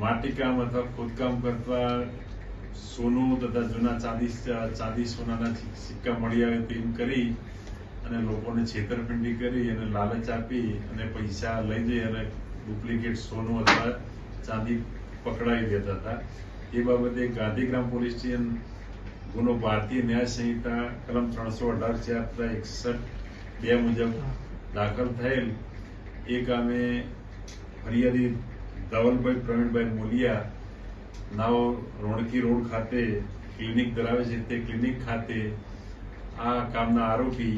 માટીકામ અથવા ખોદકામ કરતા સોનું તથા જૂના ચાંદી ચાંદી સોનાના સિક્કા મળી આવે તેમ કરી અને લોકોને છેતરપિંડી કરી અને લાલચ આપી અને પૈસા લઈ જઈ અને ડુપ્લિકેટ સોનું અથવા ચાંદી પકડાવી દેતા હતા. એ બાબતે ગાંધીગ્રામ પોલીસ સ્ટેશન ગુનો ભારતીય ન્યાય સંહિતા કલમ ત્રણસો અઢાર ચાર એકસઠ બે મુજબ દાખલ થયેલ. એ કામે ફરિયાદી ધવલભાઈ, પ્રવીણભાઈ મોલિયા નાઓ રોણકી રોડ ખાતે ક્લિનિક ધરાવે છે. તે ક્લિનિક ખાતે આ કામના આરોપી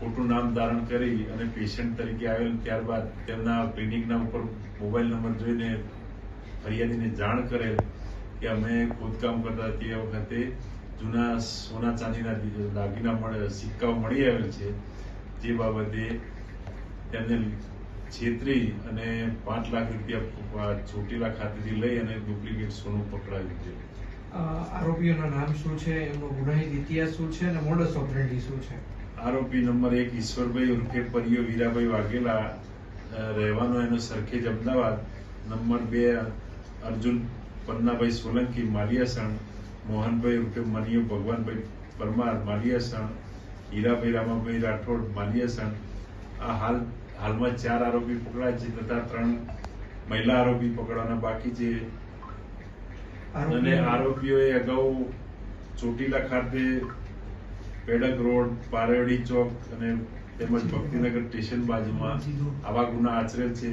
ખોટું નામ ધારણ કરી અને પેશન્ટ તરીકે આવેલ ત્યારબાદ તેમના ક્લિનિકના ઉપર મોબાઈલ નંબર જોઈને ફરિયાદીને જાણ કરેલ કે અમે ખોદકામ કરતા તે વખતે જૂના સોના ચાંદીના દાગીના સિક્કાઓ મળી આવેલ છે. જે બાબતે તેમને છેતરી અને પાંચ લાખ રૂપિયા ચોટીલા ખાતેથી લઈ અને ડુપ્લિકેટ સોનું પકડાવ્યું છે આરોપીઓના નામ શું છે એમનો ગુનાહિત ઇતિહાસ શું છે અને મોડસ ઓપરેન્ડી શું છે? આરોપી નંબર એક ઈશ્વરભાઈ ઉર્ફે પરિયો વીરાભાઈ વાઘેલા રહેવાનો એનો સરખેજ અમદાવાદ. નંબર બે અર્જુન પન્નાભાઈ સોલંકી માલિયાસણ. મોહનભાઈ ઉર્ફે મનિયો ભગવાનભાઈ પરમાર માલિયાસણ. હીરાભાઈ રામાભાઈ રાઠોડ માલિયાસણ. હાલ હાલમાં ચાર આરોપી પકડાયા છે તથા ત્રણ મહિલા આરોપી પકડવાના બાકી છે. અને આરોપીઓ આરોપીઓએ અગાઉ ચોટીલા ખાતે પેડક રોડ પારેવડી ચોક અને તેમજ ભક્તિનગર સ્ટેશન બાજુમાં આવા ગુના આચરેલ છે.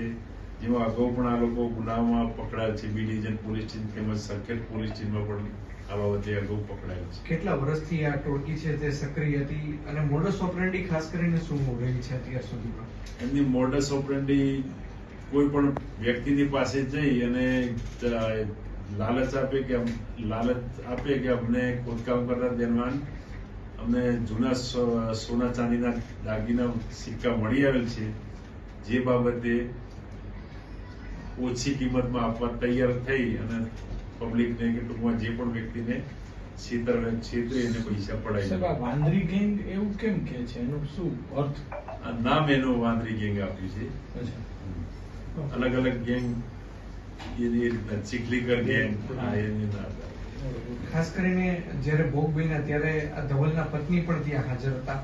જેમાં અગાઉ પણ આ લોકો ગુનામાં પકડાયેલ છે. બી ડિવિઝન પોલીસ સ્ટેશન તેમજ સરખેજ પોલીસ સ્ટેશનમાં પણ આ બાબતે અગાઉ પકડાયેલ છે. કેટલા વર્ષથી આ ટોળકી છે તે સક્રિય હતી અને મોડસ ઓપરેન્ડી ખાસ કરીને શું રહી છે અત્યાર સુધીમાં? એમની મોડસ ઓપરેન્ડી કોઈ પણ વ્યક્તિની પાસે જઈ અને લાલચ આપે કે લાલચ આપે કે અમને ખોદકામ કરતા દરમિયાન અમને જૂના સોના ચાંદીના દાગીના સિક્કા મળી આવેલ છે. જે બાબતે ઓછી કિંમતમાં આપવા તૈયાર થઈ અને પબ્લિકને કે ટૂંકમાં જે પણ વ્યક્તિને છેતર છેતરી એને પૈસા પડાય વાંદરી ગેંગ એવું કેમ કે છે? એનું શું અર્થ? નામ એનું વાંદરી ગેંગ આપ્યું છે. અલગ અલગ ગેંગ એની રીતના ચીખલીકર ગેંગ એની નામ ખાસ કરીને જ્યારે ભોગ બન્યા ત્યારે આ ધવલના પત્ની પણ ત્યાં હાજર હતા.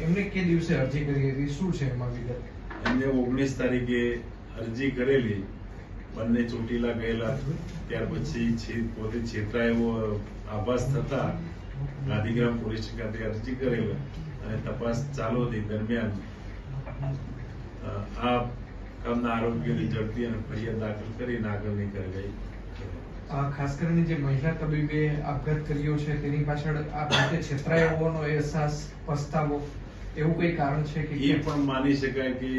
એમને કે દિવસે અરજી કરી હતી? શું છે એમાં વિગત? એમને ઓગણીસ તારીખે અરજી કરેલી બંને ચોટીલા ગયેલા ત્યાર પછી પોતે છેતરા એવો આભાસ થતા ગાંધીગ્રામ પોલીસ ખાતે અરજી કરેલા અને તપાસ ચાલુ હતી દરમિયાન આ કામના આરોગ્યની ઝડપી અને ફરિયાદ દાખલ કરીને આગળની કાર્યવાહી ખાસ કરીને જે મહિલા તબીબે આપઘાત કર્યો છે તેની પાછળ આ પોતે છેતરાયો હોવાનો અહેસાસ પસ્તાવો એવું કઈ કારણ છે કે એ પણ માની શકાય કે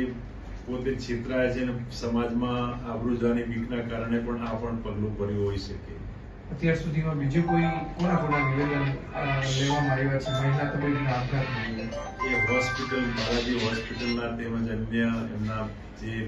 પોતે છેતરાય છે અને સમાજમાં આબરૂ જવાની બીકના કારણે પણ આ પણ પગલું ભર્યું હોઈ શકે. અત્યાર સુધીમાં બીજું કોઈ કોના કોના નિવેદન લેવામાં આવ્યા છે? મહિલા તબીબના આપઘાત એ હોસ્પિટલ બાલાજી હોસ્પિટલના તેમજ અન્ય એમના જે